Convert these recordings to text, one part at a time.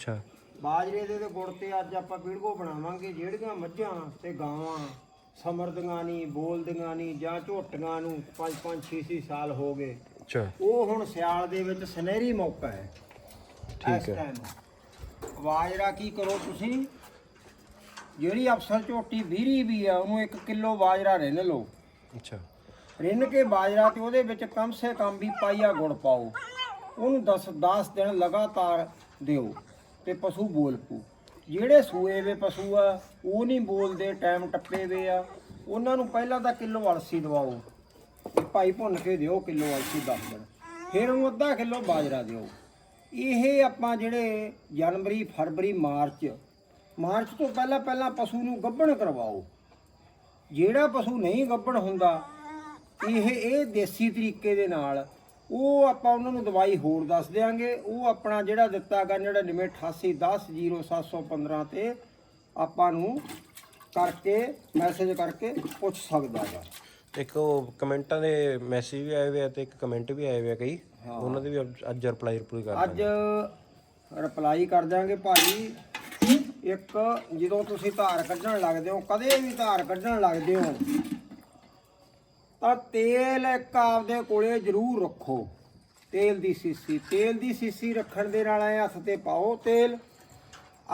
ਅੱਛਾ। ਬਾਜਰੇ ਦੇ ਤੇ ਗੁੜ ਤੇ ਅੱਜ ਆਪਾਂ ਵੀਡੀਓ ਬਣਾਵਾਂਗੇ ਜਿਹੜੀਆਂ ਮੱਝਾਂ ਤੇ ਗਾਵਾਂ ਸਮਰਦੀਆਂ ਨਹੀਂ ਬੋਲਦੀਆਂ ਨਹੀਂ ਜਾਂ ਝੋਟੀਆਂ ਨੂੰ 5 5 6 6 ਸਾਲ ਹੋ ਗਏ। ਅੱਛਾ। ਉਹ ਹੁਣ ਸਿਆਲ ਦੇ ਵਿੱਚ ਸੁਨਹਿਰੀ ਮੌਕਾ ਹੈ। ਠੀਕ। ਹੈ। ਬਾਜਰਾ ਕੀ ਕਰੋ ਤੁਸੀਂ? ਜਿਹੜੀ ਅਫਸਰ ਝੋਟੀ ਵੀਰੀ ਵੀ ਆ ਉਹਨੂੰ 1 ਕਿਲੋ ਬਾਜਰਾ ਰਿੰਨ ਲਓ। ਅੱਛਾ। ਰਿੰਨ ਕੇ ਬਾਜਰਾ ਤੇ ਉਹਦੇ ਵਿੱਚ ਕਮ ਸੇ ਕਮ ਵੀ ਪਾਈਆ ਗੁੜ ਪਾਓ। ਉਹਨੂੰ 10 10 ਦਿਨ ਲਗਾਤਾਰ ਦਿਓ। ਤੇ ਪਸ਼ੂ ਬੋਲ ਪੂ। ਜਿਹੜੇ ਸੂਏ ਵੇ ਪਸ਼ੂ ਆ, ਉਹ ਨਹੀਂ ਬੋਲਦੇ, ਟਾਈਮ ਟੱਪੇ ਵੇ ਆ। ਉਹਨਾਂ ਨੂੰ ਪਹਿਲਾਂ ਤਾਂ ਕਿਲੋ ਅਲਸੀ ਦਵਾਓ। ਤੇ ਭਾਈ ਭੁੰਨ ਕੇ ਦਿਓ ਕਿਲੋ ਅਲਸੀ 10 ਦਿਨ। ਫਿਰ ਉਹਨੂੰ ਅੱਧਾ ਕਿਲੋ ਬਾਜਰਾ ਦਿਓ। ਇਹ ਆਪਾਂ ਜਿਹੜੇ ਜਨਵਰੀ, ਫਰਵਰੀ, ਮਾਰਚ ਮਾਰਚ ਤੋਂ ਪਹਿਲਾਂ ਪਹਿਲਾਂ ਪਸ਼ੂ ਨੂੰ ਗੱਭਣ ਕਰਵਾਓ। ਜਿਹੜਾ ਪਸ਼ੂ ਨਹੀਂ ਗੱਭਣ ਹੁੰਦਾ, ਇਹ ਇਹ ਦੇਸੀ ਤਰੀਕੇ ਦੇ ਨਾਲ ਉਹ ਆਪਾਂ ਉਹਨਾਂ ਨੂੰ ਦਵਾਈ ਹੋਰ ਦੱਸ ਦਿਆਂਗੇ। ਉਹ ਆਪਣਾ ਜਿਹੜਾ ਦਿੱਤਾ ਗਾ ਜਿਹੜਾ ਲਿਮਿਟ 88100715 ਤੇ ਆਪਾਂ ਨੂੰ ਕਰਕੇ ਮੈਸੇਜ ਕਰਕੇ ਪੁੱਛ ਸਕਦਾ ਗਾ। ਇੱਕ ਉਹ ਕਮੈਂਟਾਂ ਦੇ ਮੈਸੇਜ ਵੀ ਆਏ ਹੋਏ ਆ ਤੇ ਇੱਕ ਕਮੈਂਟ ਵੀ ਆਏ ਹੋਏ ਆ ਕਈ। ਉਹਨਾਂ ਦੇ ਵੀ ਅੱਜ- ਅੱਜ ਰਿਪਲਾਈ ਰਿਪਲਾਈ ਕਰ ਅੱਜ ਰਿਪਲਾਈ ਕਰ ਦਿਆਂਗੇ ਭਾਈ ਇੱਕ ਜਦੋਂ ਤੁਸੀਂ ਧਾਰ ਕੱਢਣ ਲੱਗਦੇ ਹੋ ਕਦੇ ਵੀ ਧਾਰ ਕੱਢਣ ਲੱਗਦੇ ਹੋ ਤਾਂ ਤੇਲ ਇੱਕ ਆਪਦੇ ਕੋਲੇ ਜ਼ਰੂਰ ਰੱਖੋ। ਤੇਲ ਦੀ ਸੀਸੀ, ਤੇਲ ਦੀ ਸੀਸੀ ਰੱਖਣ ਦੇ ਨਾਲ ਐ ਹੱਥ ਤੇ ਪਾਓ ਤੇਲ।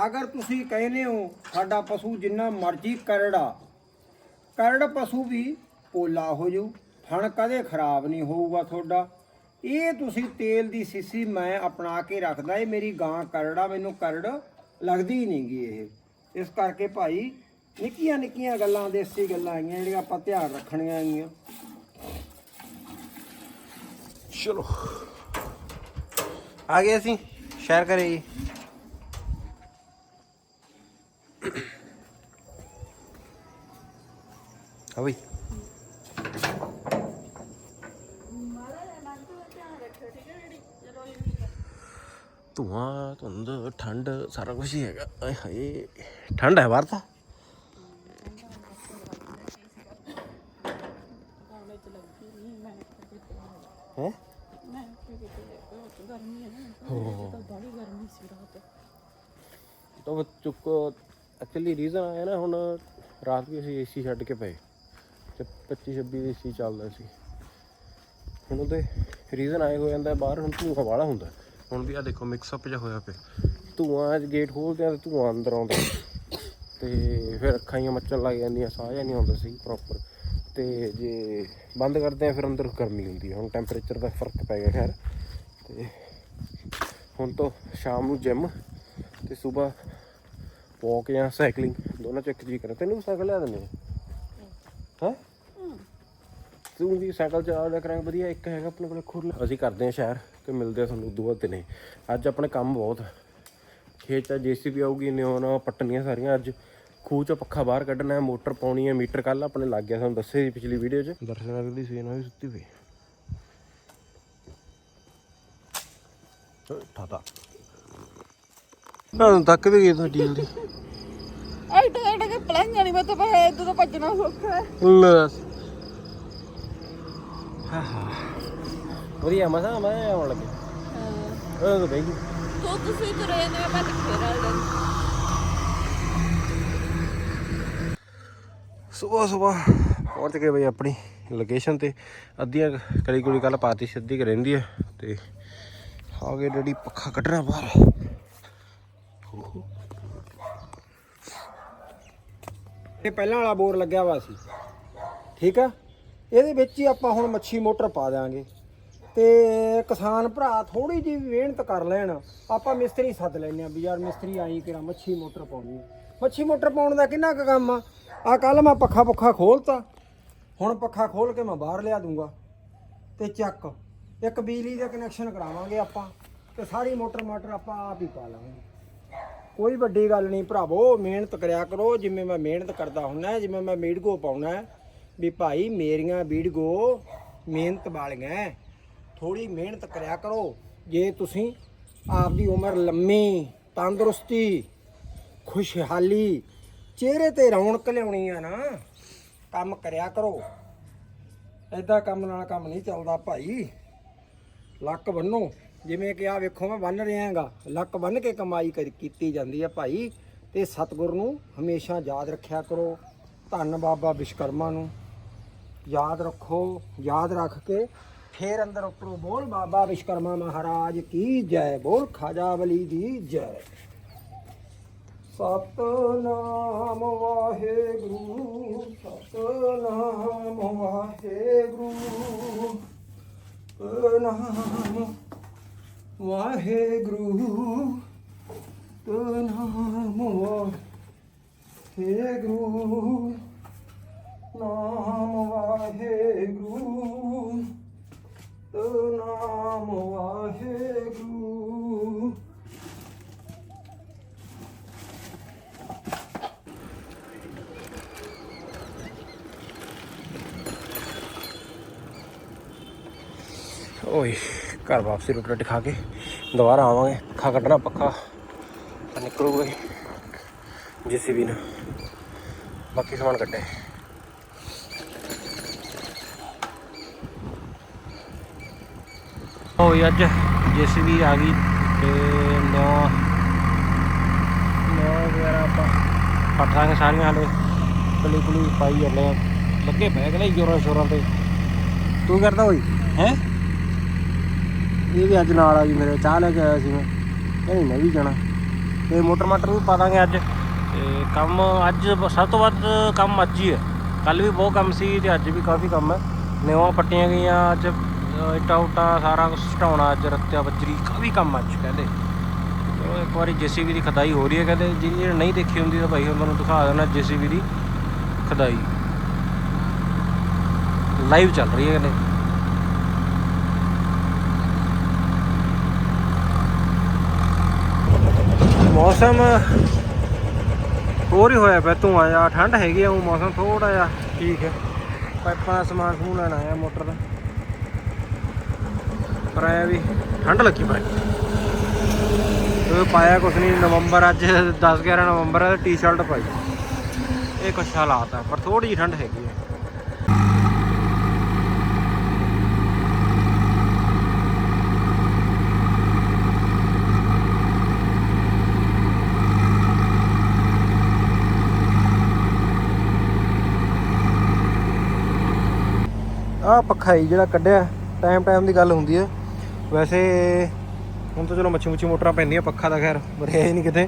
ਅਗਰ ਤੁਸੀਂ ਕਹਿੰਦੇ ਹੋ ਸਾਡਾ ਪਸ਼ੂ ਜਿੰਨਾ ਮਰਜ਼ੀ ਕਰੜਾ, ਕਰੜ ਪਸ਼ੂ ਵੀ ਪੋਲਾ ਹੋ ਜੂ ਥਣ ਕਦੇ ਖਰਾਬ ਨਹੀਂ ਹੋਊਗਾ ਤੁਹਾਡਾ। ਇਹ ਤੁਸੀਂ ਤੇਲ ਦੀ ਸੀਸੀ ਮੈਂ ਅਪਣਾ ਕੇ ਰੱਖਦਾ ਇਹ ਮੇਰੀ ਗਾਂ ਕਰੜਾ, ਮੈਨੂੰ ਕਰੜ ਲੱਗਦੀ ਨਹੀਂਗੀ ਇਹ। ਇਸ ਕਰਕੇ ਭਾਈ ਨਿੱਕੀਆਂ ਨਿੱਕੀਆਂ ਗੱਲਾਂ, ਦੇਸੀ ਗੱਲਾਂ ਆਈਆਂ, ਜਿਹੜੀਆਂ ਆਪਾਂ ਧਿਆਨ ਰੱਖਣੀਆਂ ਆਈਆਂ। ਚਲੋ। ਆ ਗਏ ਅਸੀਂ ਸ਼ੇਅਰ ਕਰੇ ਜੀ। ਹਾਂ ਬਈ। ਧੂਆਂ, ਧੁੰਦ, ਠੰਡ, ਸਾਰਾ ਕੁਝ ਹੀ ਹੈਗਾ। ਆਏ ਹਾਏ, ਠੰਡ ਹੈ ਬਾਹਰ ਤਾਂ? ਹੈ? ਤਾਂ ਚੁੱਕ ਐਕਚੁਅਲੀ ਰੀਜ਼ਨ ਆਇਆ ਨਾ ਹੁਣ ਰਾਤ ਵੀ ਅਸੀਂ ਏਸੀ ਛੱਡ ਕੇ ਪਏ। ਤੇ 25 26 ਦੇ ਏਸੀ ਚੱਲਦਾ ਸੀ। ਹੁਣ ਉਹਦੇ ਰੀਜ਼ਨ ਆਏ ਹੋ ਜਾਂਦਾ ਬਾਹਰ ਹੁਣ ਧੂਆਂ ਵਾਲਾ ਹੁੰਦਾ। ਹੁਣ ਵੀ ਆ ਦੇਖੋ ਮਿਕਸ ਅਪ ਜਿਹਾ ਹੋਇਆ ਪਿਆ। ਧੂਆਂ ਅੱਜ ਗੇਟ ਖੋਲਦੇ ਆ ਤੇ ਧੂਆਂ ਅੰਦਰ ਆਉਂਦਾ। ਤੇ ਫਿਰ ਅੱਖਾਂ ਹੀ ਮੱਚਣ ਲੱਗ ਜਾਂਦੀਆਂ ਸਾਹ ਨਹੀਂ ਆਉਂਦਾ ਸੀ ਪ੍ਰੋਪਰ ਤੇ ਜੇ ਬੰਦ ਕਰਦੇ ਆ, ਫਿਰ ਅੰਦਰ ਗਰਮੀ ਹੁੰਦੀ ਹੈ ਹੁਣ ਟੈਂਪਰੇਚਰ ਦਾ ਫ਼ਰਕ ਪੈ ਗਿਆ ਖੈਰ। ਤੇ ਹੁਣ ਤੋਂ ਸ਼ਾਮ ਨੂੰ ਜਿਮ ਤੇ ਸਵੇਰ ਵਾਕ ਜਾਂ ਸਾਈਕਲਿੰਗ ਦੋਨਾਂ ਚ ਇੱਕ ਚੀਜ਼ ਕਰਾਂ। ਤੈਨੂੰ ਸਾਈਕਲ ਲਿਆ ਦਿੰਦੇ ਹੈ? ਤੂੰ ਵੀ ਸਾਈਕਲ ਚਲਾ ਲਿਆ ਕਰਾਂਗੇ, ਵਧੀਆ। ਇੱਕ ਹੈਗਾ ਆਪਣੇ ਕੋਲ ਖੁਰਲਾ। ਅਸੀਂ ਕਰਦੇ ਹਾਂ ਸ਼ਹਿਰ ਤੇ ਮਿਲਦੇ ਆ ਤੁਹਾਨੂੰ ਦੋ ਦਿਨੇ। ਅੱਜ ਆਪਣੇ ਕੰਮ ਬਹੁਤ ਆ। ਖੇਤ ਚ ਜੀਸੀਬੀ ਆਊਗੀ, ਨਿਉਣ, ਪੱਟਣੀਆਂ ਸਾਰੀਆਂ ਅੱਜ। ਖੂਹ ਚ ਪੱਖਾ ਬਾਹਰ ਕੱਢਣਾ ਹੈ ਮੋਟਰ ਪਾਉਣੀ ਹੈ ਮੀਟਰ ਕੱਲ ਆਪਣੇ ਲੱਗ ਗਿਆ ਤੁਹਾਨੂੰ ਦੱਸਿਆ ਸੀ ਪਿਛਲੀ ਵੀਡੀਓ 'ਚ। ਦਰਸ਼ਨ ਦੀ ਨਾਲ ਵੀ ਸੁੱਤੀ ਪਈ। ਠਾਤਾ। ਨਾ ਤੱਕ ਵੀ ਗਈ ਤਾਂ ਡੀਲ ਦੀ ਐਡੇ ਐਡੇ ਕੇ ਪਲਾਈਆਂ ਨਹੀਂ ਮੈਂ ਤਾਂ ਪਏ ਇਦੋਂ ਤਾਂ ਭੱਜਣਾ ਸੌਖਾ ਹੈ। ਲੈ ਹਾ ਹਾ। ਵਧੀਆ ਮਜ਼ਾ ਮੈਂ ਆਉਣ ਲੱਗੇ। ਉਹ ਤਾਂ ਬਈ ਤੂੰ ਤੁਸੀਂ ਤੁਰੇ ਜਾਂਦੇ ਮੈਂ ਭੱਜ ਕੇ ਰਹਿ ਲੈਂਦੀ ਸਵੇਰ ਸਵੇਰ ਪਹੁੰਚ ਗਏ ਬਈ ਆਪਣੀ ਲੋਕੇਸ਼ਨ ਤੇ। ਅੱਧੀਆਂ ਕਲੀ ਕੁਲੀ ਕੱਲ ਪਾਤੀ ਸਿੱਧੀ ਕਰ ਰਹਿੰਦੀ ਹੈ ਤੇ ਆ ਗਏ ਡੈਡੀ ਪੱਖਾ ਕੱਢਣਾ ਬਾਹਰ। ਇਹ ਪਹਿਲਾਂ ਵਾਲਾ ਬੋਰ ਲੱਗਿਆ ਵਾ ਸੀ। ਠੀਕ ਆ? ਇਹਦੇ ਵਿੱਚ ਹੀ ਆਪਾਂ ਹੁਣ ਮੱਛੀ ਮੋਟਰ ਪਾ ਦਿਆਂਗੇ। ਤੇ ਕਿਸਾਨ ਭਰਾ ਥੋੜੀ ਜਿਹੀ ਮਿਹਨਤ ਕਰ ਲੈਣ, ਆਪਾਂ ਮਿਸਤਰੀ ਸੱਦ ਲੈਨੇ ਆ ਵੀ ਯਾਰ ਮਿਸਤਰੀ ਆਈ ਕਿਰਾ ਮੱਛੀ ਮੋਟਰ ਪਾਉਣੀ ਮੱਛੀ ਮੋਟਰ ਪਾਉਣ ਦਾ ਕਿੰਨਾ ਕੁ ਕੰਮ ਆ? ਆ ਕੱਲ ਮੈਂ ਪੱਖਾ ਪੁੱਖਾ ਖੋਲਤਾ, ਹੁਣ ਪੱਖਾ ਖੋਲ ਕੇ ਮੈਂ ਬਾਹਰ ਲਿਆ ਦੂੰਗਾ। ਤੇ ਚੱਕ, ਇੱਕ ਬਿਜਲੀ ਦਾ ਕਨੈਕਸ਼ਨ ਕਰਾਵਾਂਗੇ ਆਪਾਂ, ਤੇ ਸਾਰੀ ਮੋਟਰ ਮਾਟਰ ਆਪਾਂ ਆਪ ਹੀ ਪਾ ਲਾਂਗੇ। ਕੋਈ ਵੱਡੀ ਗੱਲ ਨਹੀਂ ਭਰਾਵੋ, ਮਿਹਨਤ ਕਰਿਆ ਕਰੋ, ਜਿਵੇਂ ਮੈਂ ਮਿਹਨਤ ਕਰਦਾ ਹੁੰਨਾ ਜਿਵੇਂ ਮੈਂ ਵੀਡੀਓ ਪਾਉਣਾ, ਵੀ ਭਾਈ ਮੇਰੀਆਂ ਵੀਡੀਓ ਮਿਹਨਤ ਵਾਲੀਆਂ। ਥੋੜੀ ਮਿਹਨਤ ਕਰਿਆ ਕਰੋ। ਜੇ ਤੁਸੀਂ ਆਪਦੀ ਉਮਰ ਲੰਮੀ, ਤੰਦਰੁਸਤੀ, ਖੁਸ਼ਹਾਲੀ, ਚਿਹਰੇ ਤੇ ਰੌਣਕ ਲਿਆਉਣੀ ਆ ਨਾ, ਕੰਮ ਕਰਿਆ ਕਰੋ। ਐਦਾਂ ਕੰਮ ਨਾਲ ਕੰਮ ਨਹੀਂ ਚੱਲਦਾ ਭਾਈ। ਲੱਕ ਬੰਨੋ। ਜਿਵੇਂ ਕਿ ਆ ਵੇਖੋ ਮੈਂ ਬੰਨ ਰਿਹਾਗਾ ਲੱਕ ਬੰਨ ਕੇ ਕਮਾਈ ਕਰ, ਕੀਤੀ ਜਾਂਦੀ ਹੈ ਭਾਈ। ਤੇ ਸਤਿਗੁਰ ਨੂੰ ਹਮੇਸ਼ਾ ਯਾਦ ਰੱਖਿਆ ਕਰੋ। ਧੰਨ ਬਾਬਾ ਵਿਸ਼ਕਰਮਾ ਨੂੰ। ਯਾਦ ਰੱਖੋ। ਯਾਦ ਰੱਖ ਕੇ ਫੇਰ ਅੰਦਰ ਉੱਪਰੋਂ ਬੋਲ, ਬਾਬਾ ਵਿਸ਼ਕਰਮਾ ਮਹਾਰਾਜ ਕੀ ਜੈ? ਬੋਲ ਖਾਜਾ ਬਲੀ ਦੀ ਜੈ। ਸਤਨਾਮ ਵਾਹਿਗੁਰੂ ਸਤਨਾਮ ਵਾਹਿਗੁਰੂ। ਸਤਨਾਮ ਵਾਹਿਗੁਰੂ ਸਤਨਾਮ ਵਾਹਿਗੁਰੂ। ਨਾਮ ਵਾਹਿਗੁਰੂ। ਸਤਨਾਮ ਵਾਹਿਗੁਰੂ ਓਏ ਘਰ ਵਾਪਸੀ ਰੋਟੀ ਰਾਟੀ ਖਾ ਕੇ ਦੁਬਾਰਾ ਆਵਾਂਗੇ ਪੱਖਾ ਕੱਢਣਾ ਪੱਖਾ ਤਾਂ ਨਿਕਲੂਗਾ ਜਿਸੀ ਵੀ ਨਾ ਬਾਕੀ ਸਮਾਨ ਕੱਢੇ ਹੋਈ ਅੱਜ ਜੀਸੀਬੀ ਆ ਗਈ ਤੇ ਨੋ ਨੋ ਵਗੈਰਾ ਆਪਾਂ ਪੱਟ ਦਾਂਗੇ ਸਾਰੀਆਂ ਹਲੇ। ਕਲੀ ਕੁਲੀ ਪਾਈ ਜਾਂਦੇ ਆ। ਲੱਗੇ ਪਏ ਕਿ ਜੋਰਾਂ ਸ਼ੋਰਾਂ ਤੇ। ਤੂੰ ਕਰਦਾ ਹੋਈ ਹੈ? ਇਹ ਵੀ ਅੱਜ ਨਾਲ ਆ ਗਈ ਮੇਰੇ, ਚਾਹ ਲੈ ਕੇ ਆਇਆ ਸੀ ਮੈਂ। ਕਹਿੰਦੀ ਮੈਂ ਵੀ ਜਾਣਾ। ਤੇ ਮੋਟਰ ਮਾਟਰ ਵੀ ਪਾ ਦਾਂਗੇ ਅੱਜ। ਤੇ ਕੰਮ ਅੱਜ ਸਭ ਤੋਂ ਵੱਧ ਕੰਮ ਅੱਜ ਹੀ ਹੈ ਕੱਲ ਵੀ ਬਹੁਤ ਕੰਮ ਸੀ ਤੇ ਅੱਜ ਵੀ ਕਾਫੀ ਕੰਮ ਹੈ ਨਿਉਆਂ ਪੱਟੀਆਂ ਗਈਆਂ ਅੱਜ। ਇੱਟਾਂ ਉੱਟਾਂ ਸਾਰਾ ਕੁਝ ਸਟਾਉਣਾ ਅੱਜ ਰੱਤਿਆ ਬੱਜਰੀ, ਕਾਫੀ ਕੰਮ ਅੱਜ ਕਹਿੰਦੇ। ਚਲੋ ਇੱਕ ਵਾਰੀ ਜੀਸੀਬੀ ਦੀ ਖਦਾਈ ਹੋ ਰਹੀ ਹੈ ਕਹਿੰਦੇ, ਜਿਹੜੀ ਜਿਹੜੀ ਨਹੀਂ ਦੇਖੀ ਹੁੰਦੀ ਤਾਂ ਭਾਈ ਉਹਨਾਂ ਨੂੰ ਦਿਖਾ ਦੇਣਾ ਜੀਸੀਬੀ ਦੀ ਖਦਾਈ। ਲਾਈਵ ਚੱਲ ਰਹੀ ਹੈ ਕਹਿੰਦੇ। ਮੌਸਮ ਹੋਰ ਹੀ ਹੋਇਆ ਪਿਆ, ਧੂਆਂ ਜਿਹਾ, ਠੰਡ ਹੈਗੀ ਆ, ਉਹ ਮੌਸਮ ਥੋੜਾ ਜਿਹਾ ਠੀਕ ਹੈ। ਪਾਈਪਾਂ ਦਾ ਸਮਾਨ ਸਮੂਨ ਲੈਣਾ ਆਇਆ ਮੋਟਰ ਦਾ। ਪਰ ਆਇਆ ਵੀ। ਠੰਡ ਲੱਗੀ ਪਾਈ ਉਹ ਪਾਇਆ ਕੁਛ ਨਹੀਂ, ਨਵੰਬਰ ਅੱਜ 10 11 ਨਵੰਬਰ ਹੈ ਟੀ-ਸ਼ਰਟ ਪਾਈ। ਇਹ ਕੁਛ ਹਾਲਾਤ ਆ, ਪਰ ਥੋੜੀ ਜਿਹੀ ਠੰਡ ਹੈਗੀ ਆ। ਆ ਪੱਖਾ ਹੀ ਜਿਹੜਾ ਕੱਢਿਆ ਟਾਈਮ ਟਾਈਮ ਦੀ ਗੱਲ ਹੁੰਦੀ ਹੈ ਵੈਸੇ ਹੁਣ ਤਾਂ ਚਲੋ ਮੱਛੀ ਮੁੱਛੀ ਮੋਟਰਾਂ ਪੈਂਦੀਆਂ, ਪੱਖਾ ਦਾ ਖੈਰ ਵਰਿਆ ਹੀ ਨਹੀਂ ਕਿਤੇ।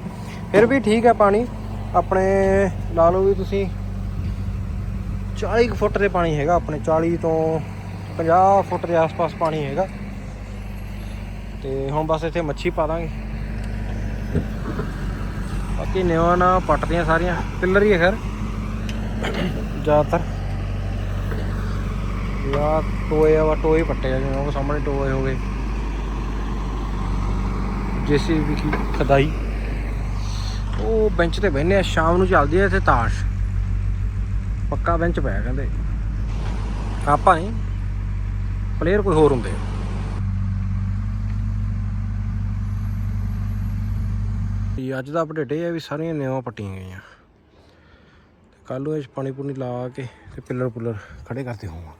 ਫਿਰ ਵੀ ਠੀਕ ਹੈ ਪਾਣੀ। ਆਪਣੇ ਲਾ ਲਓ ਵੀ ਤੁਸੀਂ 40 ਕੁ ਫੁੱਟ ਦੇ ਪਾਣੀ ਹੈਗਾ ਆਪਣੇ 40 ਤੋਂ 50 ਫੁੱਟ ਦੇ ਆਸ-ਪਾਸ ਪਾਣੀ ਹੈਗਾ। ਤੇ ਹੁਣ ਬਸ ਇੱਥੇ ਮੱਛੀ ਪਾ ਦਾਂਗੇ। ਬਾਕੀ ਨਿਵਾਂ ਨਾ ਪੱਟਦੀਆਂ ਸਾਰੀਆਂ। ਪਿੱਲਰ ਹੀ ਹੈ ਖੈਰ। ਜ਼ਿਆਦਾਤਰ। ਯਾ ਟੋਏ ਆ ਵਾ ਟੋਏ ਪੱਟੇ ਆ ਜਿਵੇਂ ਉਹ ਸਾਹਮਣੇ ਟੋਏ ਹੋ ਗਏ। ਜੇਸੀਬੀ ਕੀ ਖਦਾਈ। ਉਹ ਬੈਂਚ ਤੇ ਬਹਿੰਦੇ ਆ, ਸ਼ਾਮ ਨੂੰ ਚੱਲਦੀ ਆ ਇੱਥੇ ਤਾਸ਼। ਪੱਕਾ ਬੈਂਚ ਪਿਆ ਕਹਿੰਦੇ। ਆਪਾਂ ਨਹੀਂ ਪਲੇਅਰ ਕੋਈ ਹੋਰ ਹੁੰਦੇ ਅੱਜ ਦਾ ਅਪਡੇਟ ਇਹ ਹੈ ਵੀ ਸਾਰੀਆਂ ਨਿਵਾਂ ਪੱਟੀਆਂ ਗਈਆਂ। ਕੱਲ ਨੂੰ ਇਹ 'ਚ ਪਾਣੀ ਪੂਣੀ ਲਾ ਕੇ ਤੇ ਪਿੱਲਰ ਪੁੱਲਰ ਖੜੇ ਕਰਦੇ ਹੋਵਾਂ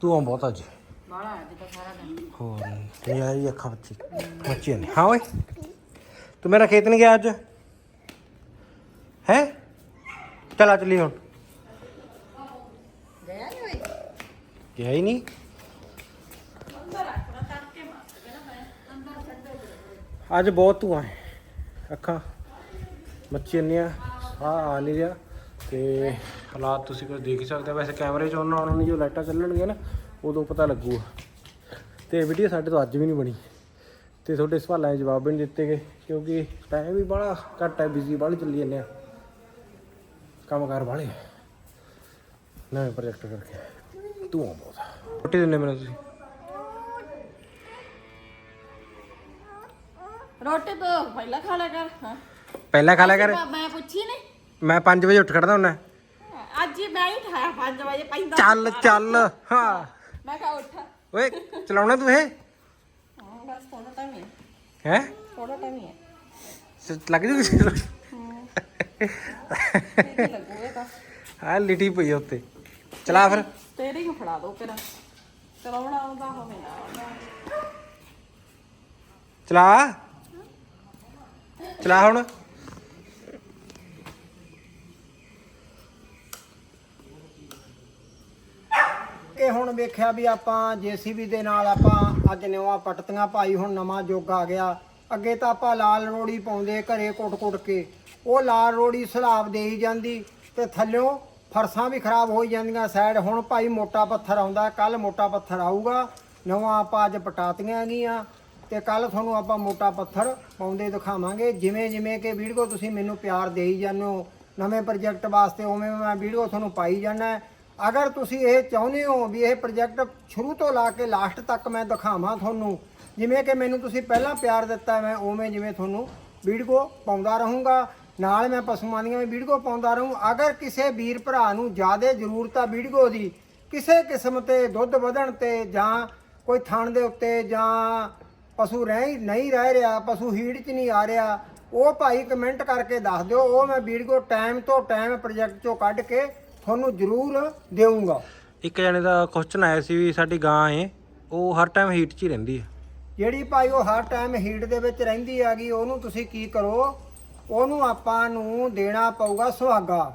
ਤੂੰ ਆ ਬਹੁਤ ਅੱਜ। ਬਾਲਾ ਅੱਜ ਤਾਂ ਸਾਰਾ ਦਿਨ। ਹੋਰ ਤੇ ਯਾਰ ਇਹ ਅੱਖਾਂ ਬੱਚੀ ਨੇ। ਹਾਂ ਓਏ ਤੂੰ ਮੇਰਾ ਖੇਤ ਨਹੀਂ ਗਿਆ ਅੱਜ? ਹੈ? ਚਲ ਚੱਲੀ ਹੁਣ। ਗਿਆ ਨਹੀਂ ਗਿਆ ਹੀ ਨਹੀਂ। ਅੱਜ ਬਹੁਤ ਧੂਆਂ ਹੈ। ਅੱਖਾਂ ਮੱਛੀ ਇੰਨੀਆਂ ਆ ਆ ਨਹੀਂ ਰਿਹਾ ਤੇ ਹਾਲਾਤ ਤੁਸੀਂ ਕੋਈ ਦੇਖ ਹੀ ਸਕਦੇ ਹੋ। ਵੈਸੇ ਕੈਮਰੇ 'ਚ ਉਹਨਾਂ ਉਹਨਾਂ ਨੇ ਜੋ ਲਾਈਟਾਂ ਚੱਲਣਗੀਆਂ ਨਾ ਉਦੋਂ ਪਤਾ ਲੱਗੂਗਾ। ਤੇ ਵੀਡੀਓ ਸਾਡੇ ਤੋਂ ਅੱਜ ਵੀ ਨਹੀਂ ਬਣੀ। ਤੇ ਤੁਹਾਡੇ ਸਵਾਲਾਂ ਦੇ ਜਵਾਬ ਵੀ ਨਹੀਂ ਦਿੱਤੇ ਗਏ ਕਿਉਂਕਿ ਟਾਈਮ ਵੀ ਬੜਾ ਘੱਟ ਹੈ ਬਿਜ਼ੀ ਬਾਹਲੀ ਚੱਲੀ ਜਾਂਦੇ ਆ। ਕੰਮਕਾਰ ਬਾਹਲੇ ਨਵੇਂ ਪ੍ਰੋਜੈਕਟ ਕਰਕੇ। ਤੂੰ ਆ। ਬਹੁਤ। ਰੋਟੀ ਦਿੰਦੇ ਮੈਨੂੰ ਤੁਸੀਂ? ਰੋਟੀ ਤਾਂ ਪਹਿਲਾਂ ਖਾ ਲਿਆ ਕਰ ਹਾਂ। ਪਹਿਲਾਂ ਖਾ ਲਿਆ ਕਰ। ਮੈਂ- ਮੈਂ ਪੁੱਛੀ ਨਹੀਂ ਮੈਂ 5 ਵਜੇ ਉੱਠ ਖੜਦਾ ਹੁੰਦਾ ਅੱਜ ਹੀ ਮੈਂ ਹੀ ਉਠਾਇਆ 5 ਵਜੇ ਪੈਂਦਾ ਚੱਲ ਚੱਲ ਹਾਂ। ਮੈਂ ਕਿਹਾ ਉੱਠ। ਓਏ ਚਲਾਉਣਾ ਤੂੰ ਇਹ ਹਾਂ, ਬਸ ਥੋੜਾ ਟਾਈਮ ਹੀ ਹੈ। ਹੈ? ਥੋੜਾ ਟਾਈਮ ਹੀ ਹੈ। ਲੱਗ ਜੂ ਠੀਕ ਹੀ ਲੱਗੂ ਇਹ ਤਾਂ। ਆ ਲਿਟੀ ਪਈ ਆ ਉੱਤੇ। ਚਲਾ ਫਿਰ। ਤੇਰੇ ਨੂੰ ਫੜਾ ਦੋ ਫਿਰ। ਚਲਾਉਣਾ ਆਉਂਦਾ ਹੋਵੇ ਨਾ। ਆਉਂਦਾ ਚਲਾ। ਚਲਾ ਹੁਣ। ਕਿ ਹੁਣ ਵੇਖਿਆ ਵੀ ਆਪਾਂ ਜੀਸੀਬੀ ਦੇ ਨਾਲ ਆਪਾਂ ਅੱਜ ਨਵਾਂ ਪਟਤੀਆਂ ਪਾਈ, ਹੁਣ ਨਵਾਂ ਯੁੱਗ ਆ ਗਿਆ। ਅੱਗੇ ਤਾਂ ਆਪਾਂ ਲਾਲ ਰੋੜੀ ਪਾਉਂਦੇ ਘਰੇ ਕੁੱਟ-ਕੁੱਟ ਕੇ। ਉਹ ਲਾਲ ਰੋੜੀ ਸਲਾਬ ਦੇਈ ਜਾਂਦੀ ਤੇ ਥੱਲਿਓਂ ਫਰਸਾਂ ਵੀ ਖਰਾਬ ਹੋਈ ਜਾਂਦੀਆਂ ਸਾਈਡ। ਹੁਣ ਭਾਈ ਮੋਟਾ ਪੱਥਰ ਆਉਂਦਾ ਕੱਲ ਮੋਟਾ ਪੱਥਰ ਆਊਗਾ। ਨਵਾਂ ਆਪਾਂ ਅੱਜ ਪਟਾਤੀਆਂ ਗੀਆਂ ਤੇ ਕੱਲ ਤੁਹਾਨੂੰ ਆਪਾਂ ਮੋਟਾ ਪੱਥਰ ਪਾਉਂਦੇ ਦਿਖਾਵਾਂਗੇ। ਜਿਵੇਂ ਜਿਵੇਂ ਕਿ ਵੀਡੀਓ ਤੁਸੀਂ ਮੈਨੂੰ ਪਿਆਰ ਦੇਈ ਜਾਂਦੇ ਹੋ, ਨਵੇਂ ਪ੍ਰੋਜੈਕਟ ਵਾਸਤੇ ਉਵੇਂ ਮੈਂ ਵੀਡੀਓ ਤੁਹਾਨੂੰ ਪਾਈ ਜਾਂਦਾ। ਅਗਰ ਤੁਸੀਂ ਇਹ ਚਾਹੁੰਦੇ ਹੋ ਵੀ ਇਹ ਪ੍ਰੋਜੈਕਟ ਸ਼ੁਰੂ ਤੋਂ ਲਾ ਕੇ ਲਾਸਟ ਤੱਕ ਮੈਂ ਦਿਖਾਵਾਂ ਤੁਹਾਨੂੰ, ਜਿਵੇਂ ਕਿ ਮੈਨੂੰ ਤੁਸੀਂ ਪਹਿਲਾਂ ਪਿਆਰ ਦਿੱਤਾ ਮੈਂ ਉਵੇਂ ਜਿਵੇਂ ਤੁਹਾਨੂੰ ਵੀਡੀਓ ਪਾਉਂਦਾ ਰਹੂੰਗਾ, ਨਾਲ ਮੈਂ ਪਸ਼ੂਆਂ ਦੀਆਂ ਵੀ ਵੀਡੀਓ ਪਾਉਂਦਾ ਰਹੂੰ। ਅਗਰ ਕਿਸੇ ਵੀਰ ਭਰਾ ਨੂੰ ਜ਼ਿਆਦਾ ਜ਼ਰੂਰਤ ਆ ਵੀਡੀਓ ਦੀ, ਕਿਸੇ ਕਿਸਮ ਤੇ ਦੁੱਧ ਵਧਣ ਤੇ ਜਾਂ ਕੋਈ ਥਣ ਦੇ ਉੱਤੇ ਜਾਂ ਪਸ਼ੂ ਰਹਿ ਨਹੀਂ ਰਹਿ ਰਿਹਾ, ਪਸ਼ੂ ਹੀੜ 'ਚ ਨਹੀਂ ਆ ਰਿਹਾ, ਉਹ ਭਾਈ ਕਮੈਂਟ ਕਰਕੇ ਦੱਸ ਦਿਓ। ਉਹ ਮੈਂ ਵੀਡੀਓ ਟਾਈਮ ਤੋਂ ਟਾਈਮ ਪ੍ਰੋਜੈਕਟ 'ਚੋਂ ਕੱਢ ਕੇ ਤੁਹਾਨੂੰ ਜ਼ਰੂਰ ਦੇਵਾਂਗਾ ਇੱਕ ਜਣੇ ਦਾ ਕੁਐਸਚਨ ਆਇਆ ਸੀ ਵੀ ਸਾਡੀ ਗਾਂ ਏ ਉਹ ਹਰ ਟਾਈਮ ਹੀਟ 'ਚ ਹੀ ਰਹਿੰਦੀ ਹੈ ਜਿਹੜੀ ਭਾਈ ਉਹ ਹਰ ਟਾਈਮ ਹੀਟ ਦੇ ਵਿੱਚ ਰਹਿੰਦੀ ਹੈਗੀ ਉਹਨੂੰ ਤੁਸੀਂ ਕੀ ਕਰੋ ਉਹਨੂੰ ਆਪਾਂ ਨੂੰ ਦੇਣਾ ਪਊਗਾ ਸੁਹਾਗਾ।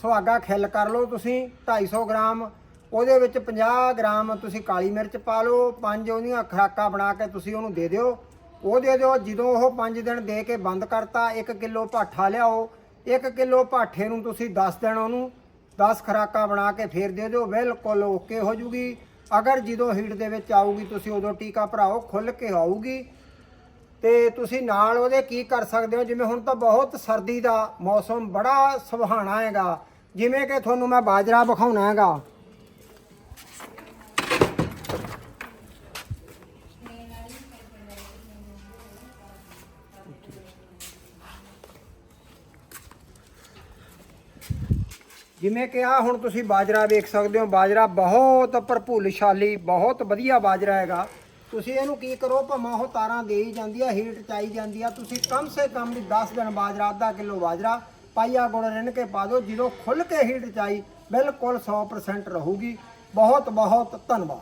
ਸੁਹਾਗਾ ਖਿੱਲ ਕਰ ਲਓ ਤੁਸੀਂ 250 ਗ੍ਰਾਮ ਉਹਦੇ ਵਿੱਚ 50 ਗ੍ਰਾਮ ਤੁਸੀਂ ਕਾਲੀ ਮਿਰਚ ਪਾ ਲਓ ਪੰਜ ਉਹਦੀਆਂ ਖਰਾਕਾਂ ਬਣਾ ਕੇ ਤੁਸੀਂ ਉਹਨੂੰ ਦੇ ਦਿਓ। ਉਹ ਦੇ ਦਿਓ ਜਦੋਂ ਉਹ 5 ਦਿਨ ਦੇ ਕੇ ਬੰਦ ਕਰਤਾ 1 ਕਿਲੋ ਪਾਠਾ ਲਿਆਓ 1 ਕਿਲੋ ਪਾਠੇ ਨੂੰ ਤੁਸੀਂ 10 ਦਿਨ ਉਹਨੂੰ 10 ਖਰਾਕਾਂ ਬਣਾ ਕੇ ਫੇਰ ਦੇ ਦਿਓ, ਬਿਲਕੁਲ ਓਕੇ ਹੋ ਜੂਗੀ। ਅਗਰ ਜਦੋਂ ਹੀਟ ਦੇ ਵਿੱਚ ਆਊਗੀ, ਤੁਸੀਂ ਉਦੋਂ ਟੀਕਾ ਭਰਾਓ ਖੁੱਲ ਕੇ ਆਊਗੀ। ਤੇ ਤੁਸੀਂ ਨਾਲ ਉਹਦੇ ਕੀ ਕਰ ਸਕਦੇ ਹੋ? ਜਿਵੇਂ ਹੁਣ ਤਾਂ ਬਹੁਤ ਸਰਦੀ ਦਾ ਮੌਸਮ ਬੜਾ ਸੁਹਾਣਾ ਹੈਗਾ। ਜਿਵੇਂ ਕਿ ਤੁਹਾਨੂੰ ਮੈਂ ਬਾਜਰਾ ਵਿਖਾਉਣਾ ਹੈਗਾ। ਜਿਵੇਂ ਕਿ ਆ ਹੁਣ ਤੁਸੀਂ ਬਾਜਰਾ ਵੇਖ ਸਕਦੇ ਹੋ, ਬਾਜਰਾ ਬਹੁਤ ਭਰਪੂਲਸ਼ਾਲੀ ਬਹੁਤ ਵਧੀਆ ਬਾਜਰਾ ਹੈਗਾ। ਤੁਸੀਂ ਇਹਨੂੰ ਕੀ ਕਰੋ, ਭਾਵੇਂ ਉਹ ਤਾਰਾਂ ਦੇਈ ਜਾਂਦੀ ਆ, ਹੀਟ ਚਾਈ ਜਾਂਦੀ ਆ, ਤੁਸੀਂ ਕਮ ਸੇ ਕਮ ਵੀ 10 ਦਿਨ ਬਾਜਰਾ, ਅੱਧਾ ਕਿਲੋ ਬਾਜਰਾ ਪਾਈਆ ਗੁੜ ਰਿੰਨ ਕੇ ਪਾ ਦਿਓ, ਜਦੋਂ ਖੁੱਲ ਕੇ ਹੀਟ ਚਾਈ ਬਿਲਕੁਲ 100% ਰਹੂਗੀ। ਬਹੁਤ ਬਹੁਤ ਧੰਨਵਾਦ।